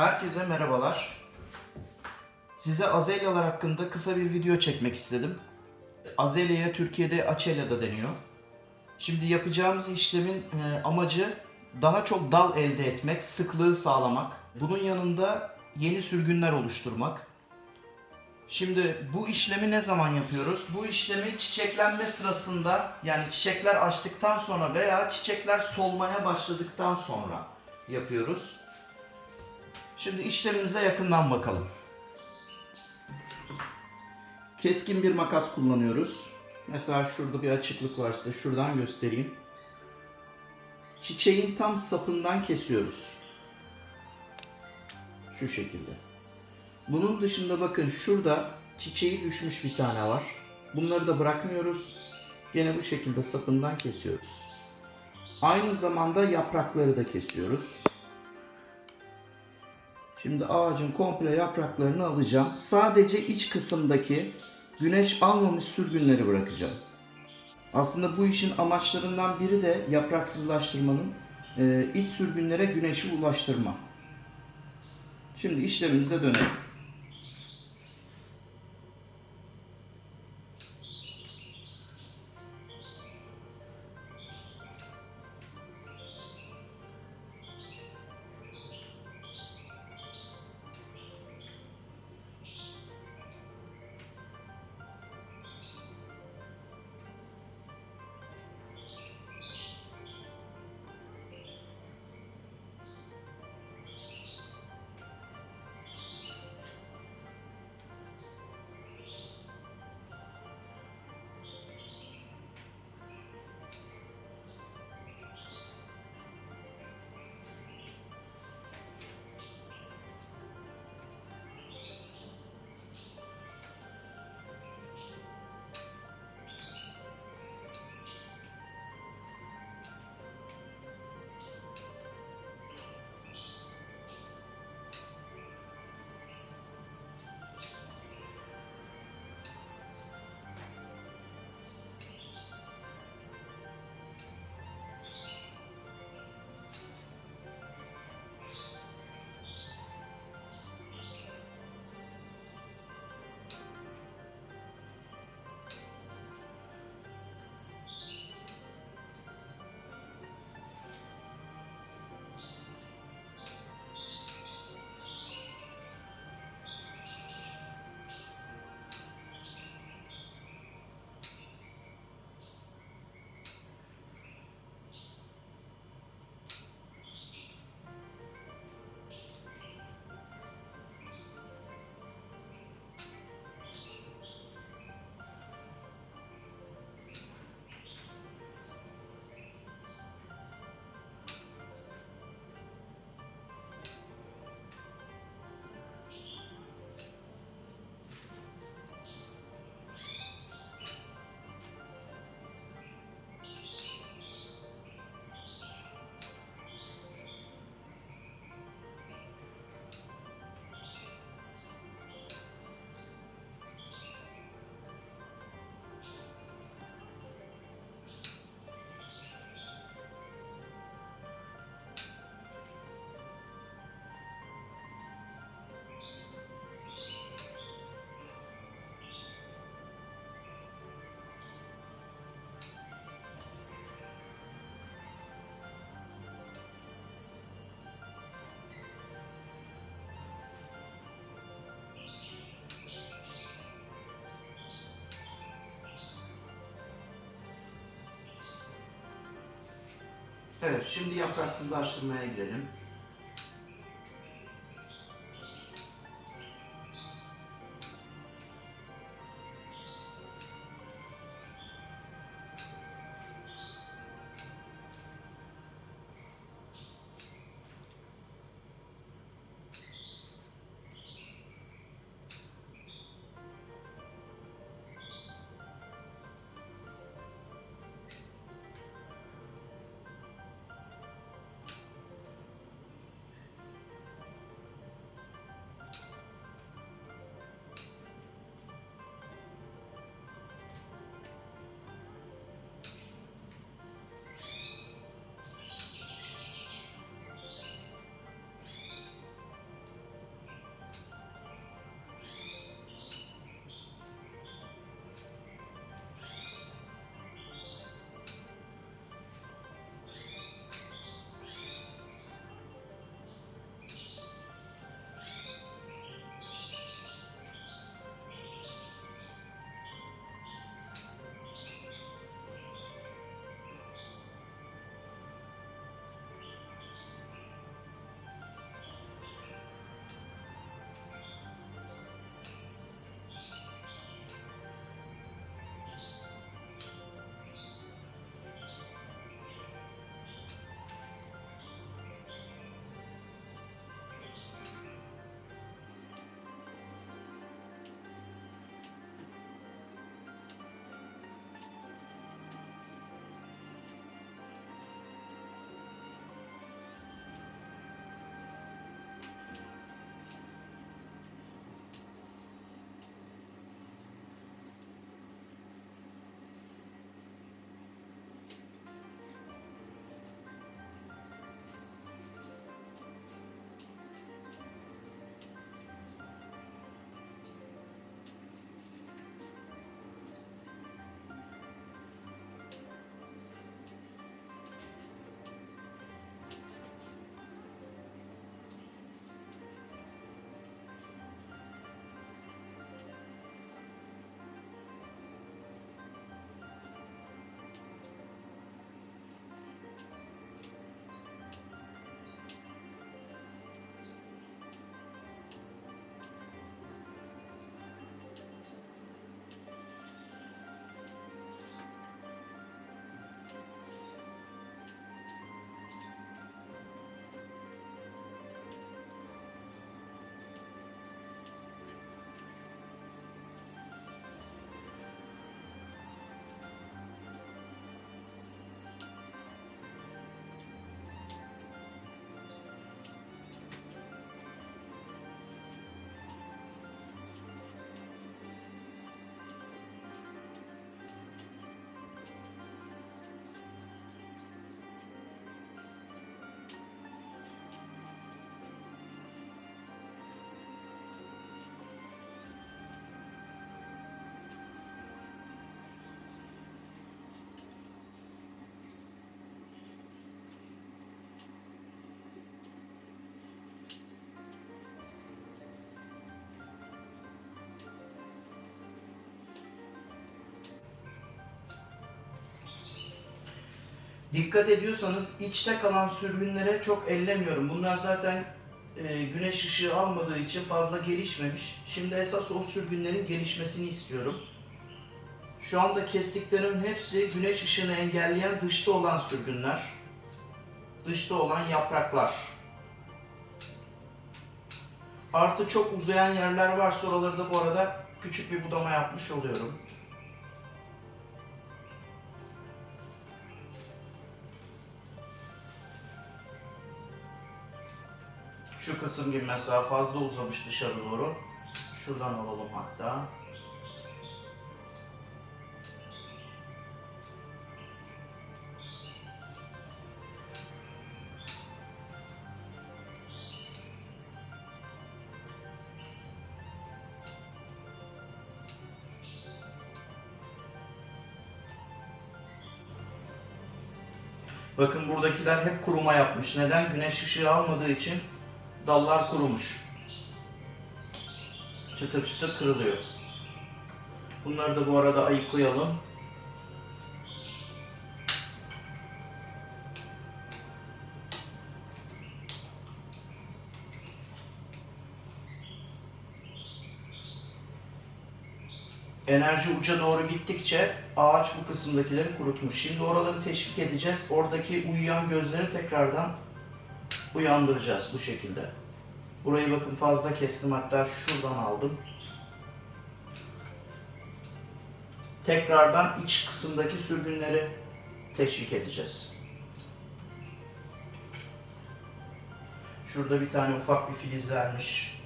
Herkese merhabalar. Size azelyalar hakkında kısa bir video çekmek istedim. Azelya'ya Türkiye'de açelya da deniyor. Şimdi yapacağımız işlemin e, amacı daha çok dal elde etmek, sıklığı sağlamak. Bunun yanında yeni sürgünler oluşturmak. Şimdi bu işlemi ne zaman yapıyoruz? Bu işlemi çiçeklenme sırasında yani çiçekler açtıktan sonra veya çiçekler solmaya başladıktan sonra yapıyoruz. Şimdi işlemimize yakından bakalım. Keskin bir makas kullanıyoruz. Mesela şurada bir açıklık var size şuradan göstereyim. Çiçeğin tam sapından kesiyoruz. Şu şekilde. Bunun dışında bakın şurada çiçeği düşmüş bir tane var. Bunları da bırakmıyoruz. Gene bu şekilde sapından kesiyoruz. Aynı zamanda yaprakları da kesiyoruz. Şimdi ağacın komple yapraklarını alacağım. Sadece iç kısımdaki güneş almamış sürgünleri bırakacağım. Aslında bu işin amaçlarından biri de yapraksızlaştırmanın e, iç sürgünlere güneşi ulaştırma. Şimdi işlemimize dönelim. Evet, şimdi yapraksızlaştırmaya girelim. Dikkat ediyorsanız içte kalan sürgünlere çok ellemiyorum. Bunlar zaten e, güneş ışığı almadığı için fazla gelişmemiş. Şimdi esas o sürgünlerin gelişmesini istiyorum. Şu anda kestiklerim hepsi güneş ışığını engelleyen dışta olan sürgünler. Dışta olan yapraklar. Artı çok uzayan yerler varsa oraları da bu arada küçük bir budama yapmış oluyorum. Şu kısım gibi mesela fazla uzamış dışarı doğru. Şuradan alalım hatta. Bakın buradakiler hep kuruma yapmış. Neden? Güneş ışığı almadığı için dallar kurumuş. Çıtır çıtır kırılıyor. Bunları da bu arada ayıklayalım. Enerji uca doğru gittikçe ağaç bu kısımdakileri kurutmuş. Şimdi oraları teşvik edeceğiz. Oradaki uyuyan gözleri tekrardan uyandıracağız bu şekilde. Burayı bakın fazla kestim hatta şuradan aldım. Tekrardan iç kısımdaki sürgünleri teşvik edeceğiz. Şurada bir tane ufak bir filiz vermiş.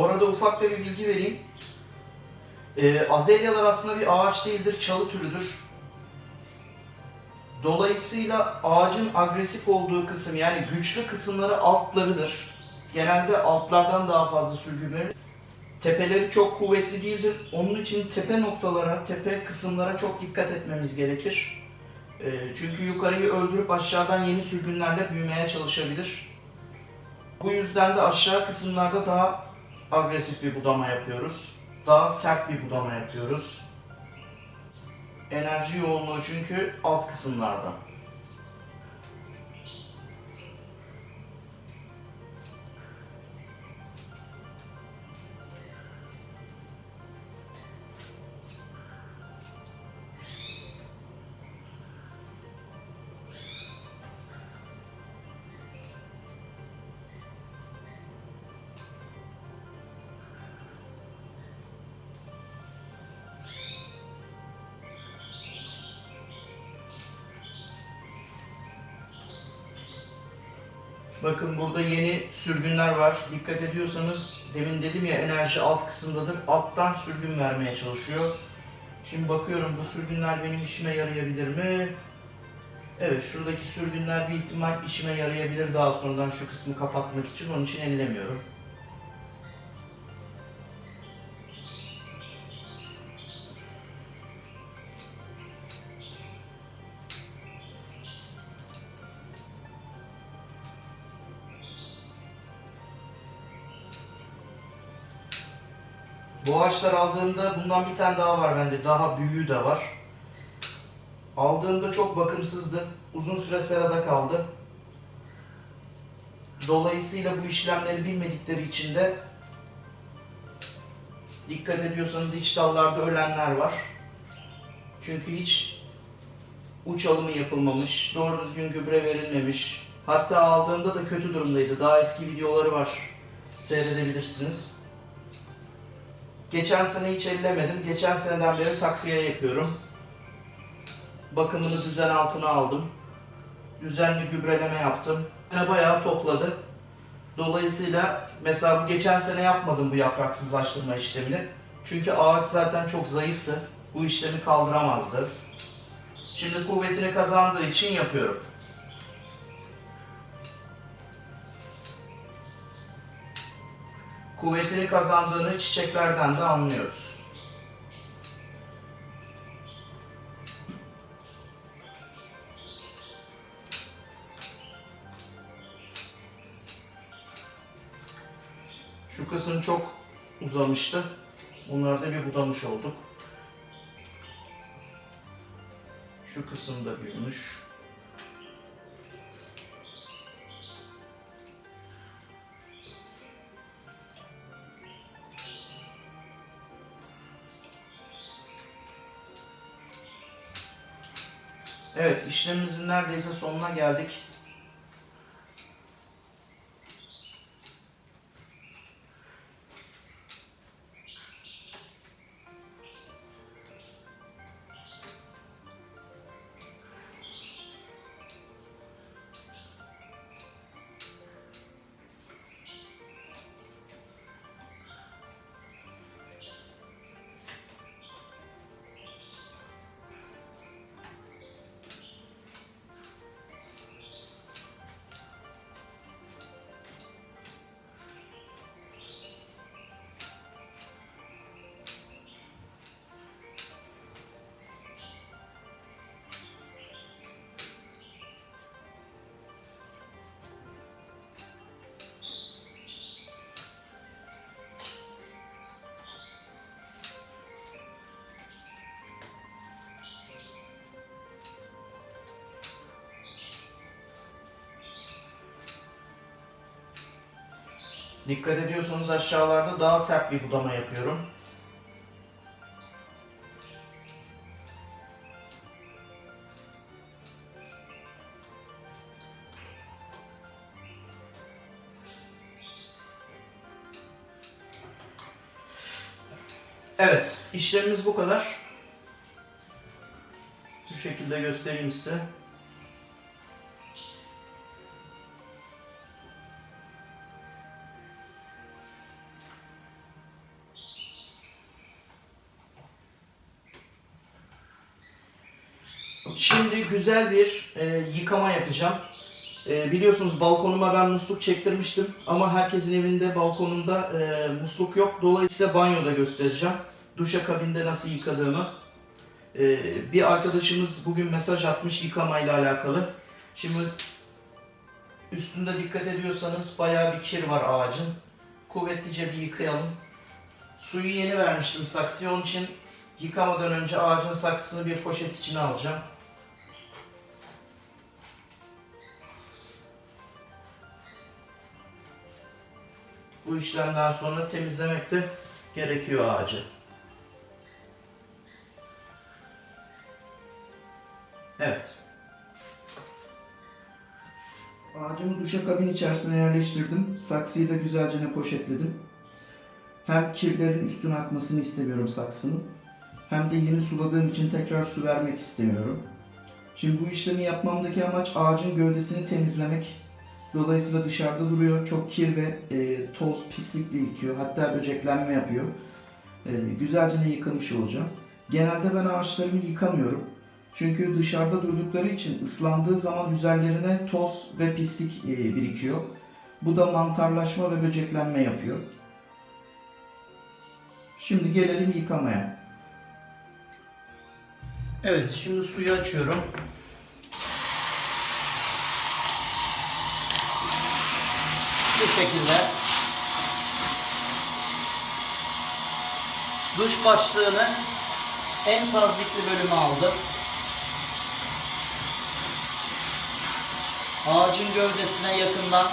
Bu arada ufak da bir bilgi vereyim. Ee, azelyalar aslında bir ağaç değildir, çalı türüdür. Dolayısıyla ağacın agresif olduğu kısım yani güçlü kısımları altlarıdır. Genelde altlardan daha fazla sürgün verir. Tepeleri çok kuvvetli değildir. Onun için tepe noktalara, tepe kısımlara çok dikkat etmemiz gerekir. Ee, çünkü yukarıyı öldürüp aşağıdan yeni sürgünlerle büyümeye çalışabilir. Bu yüzden de aşağı kısımlarda daha agresif bir budama yapıyoruz. Daha sert bir budama yapıyoruz. Enerji yoğunluğu çünkü alt kısımlarda. Bakın burada yeni sürgünler var. Dikkat ediyorsanız demin dedim ya enerji alt kısımdadır. Alttan sürgün vermeye çalışıyor. Şimdi bakıyorum bu sürgünler benim işime yarayabilir mi? Evet şuradaki sürgünler bir ihtimal işime yarayabilir daha sonradan şu kısmı kapatmak için. Onun için ellemiyorum. Bu ağaçlar aldığımda bundan bir tane daha var bende. Daha büyüğü de var. Aldığımda çok bakımsızdı. Uzun süre serada kaldı. Dolayısıyla bu işlemleri bilmedikleri için de dikkat ediyorsanız iç dallarda ölenler var. Çünkü hiç uç alımı yapılmamış, doğru düzgün gübre verilmemiş. Hatta aldığımda da kötü durumdaydı. Daha eski videoları var. Seyredebilirsiniz. Geçen sene hiç ellemedim. Geçen seneden beri takviye yapıyorum. Bakımını düzen altına aldım. Düzenli gübreleme yaptım. Bayağı topladı. Dolayısıyla mesela geçen sene yapmadım bu yapraksızlaştırma işlemini. Çünkü ağaç zaten çok zayıftı. Bu işlemi kaldıramazdı. Şimdi kuvvetini kazandığı için yapıyorum. Kuvvetini kazandığını çiçeklerden de anlıyoruz. Şu kısım çok uzamıştı. Bunları da bir budamış olduk. Şu kısım da büyümüş. Evet, işlemimizin neredeyse sonuna geldik. Dikkat ediyorsanız aşağılarda daha sert bir budama yapıyorum. Evet, işlemimiz bu kadar. Bu şekilde göstereyim size. Şimdi güzel bir e, yıkama yapacağım. E, biliyorsunuz balkonuma ben musluk çektirmiştim ama herkesin evinde balkonunda e, musluk yok. Dolayısıyla banyoda göstereceğim. Duşakabinde nasıl yıkadığımı. E, bir arkadaşımız bugün mesaj atmış yıkamayla alakalı. Şimdi üstünde dikkat ediyorsanız bayağı bir kir var ağacın. Kuvvetlice bir yıkayalım. Suyu yeni vermiştim saksıya onun için yıkamadan önce ağacın saksısını bir poşet içine alacağım. Bu işlemden sonra temizlemek de gerekiyor ağacı. Evet. Ağacımı duşakabin içerisine yerleştirdim. Saksıyı da güzelce poşetledim. Hem kirlerin üstüne akmasını istemiyorum saksının. Hem de yeni suladığım için tekrar su vermek istemiyorum. Şimdi bu işlemi yapmamdaki amaç ağacın gövdesini temizlemek. Dolayısıyla dışarıda duruyor. Çok kir ve e, toz, pislikle yıkıyor. Hatta böceklenme yapıyor. E, güzelce ne yıkamış olacağım. Genelde ben ağaçlarımı yıkamıyorum. Çünkü dışarıda durdukları için ıslandığı zaman üzerlerine toz ve pislik e, birikiyor. Bu da mantarlaşma ve böceklenme yapıyor. Şimdi gelelim yıkamaya. Evet, şimdi suyu açıyorum. Şekilde duş başlığını en tazikli bölüme aldım. Ağacın gövdesine yakından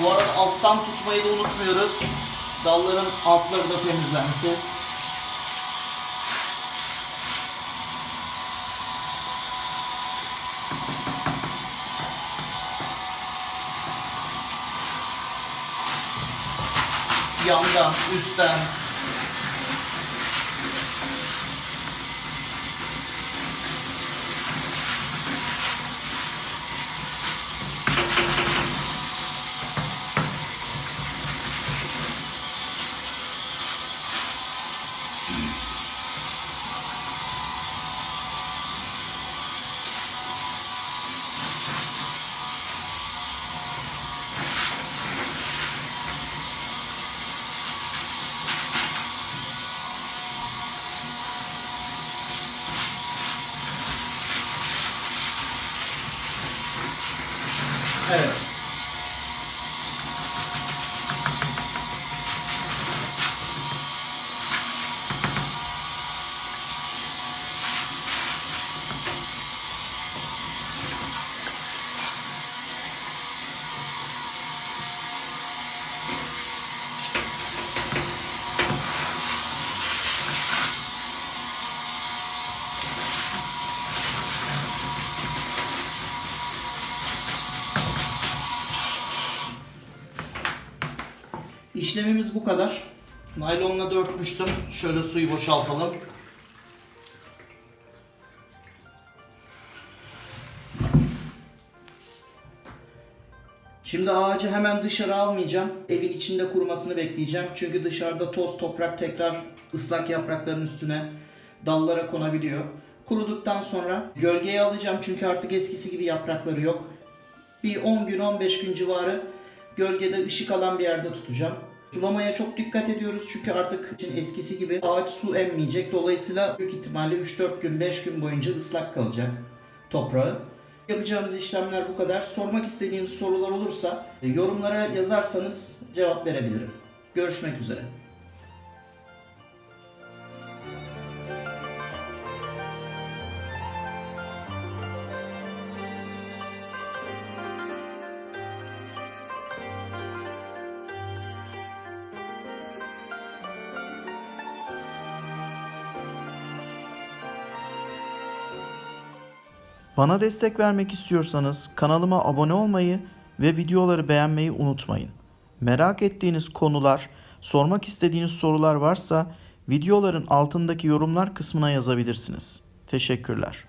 Bu arada alttan tutmayı da unutmuyoruz. Dalların altları da temizlensin. Yandan, üstten. Evet. Bu kadar. Naylonla da. Şöyle suyu boşaltalım. Şimdi ağacı hemen dışarı almayacağım. Evin içinde kurumasını bekleyeceğim. Çünkü dışarıda toz toprak tekrar ıslak yaprakların üstüne dallara konabiliyor. Kuruduktan sonra gölgeye alacağım çünkü artık eskisi gibi yaprakları yok. Bir 10 gün 15 gün civarı gölgede ışık alan bir yerde tutacağım. Sulamaya çok dikkat ediyoruz çünkü artık eskisi gibi ağaç su emmeyecek. Dolayısıyla büyük ihtimalle 3-4 gün 5 gün boyunca ıslak kalacak toprağı. Yapacağımız işlemler bu kadar. Sormak istediğiniz sorular olursa yorumlara yazarsanız cevap verebilirim. Görüşmek üzere. Bana destek vermek istiyorsanız kanalıma abone olmayı ve videoları beğenmeyi unutmayın. Merak ettiğiniz konular, sormak istediğiniz sorular varsa videoların altındaki yorumlar kısmına yazabilirsiniz. Teşekkürler.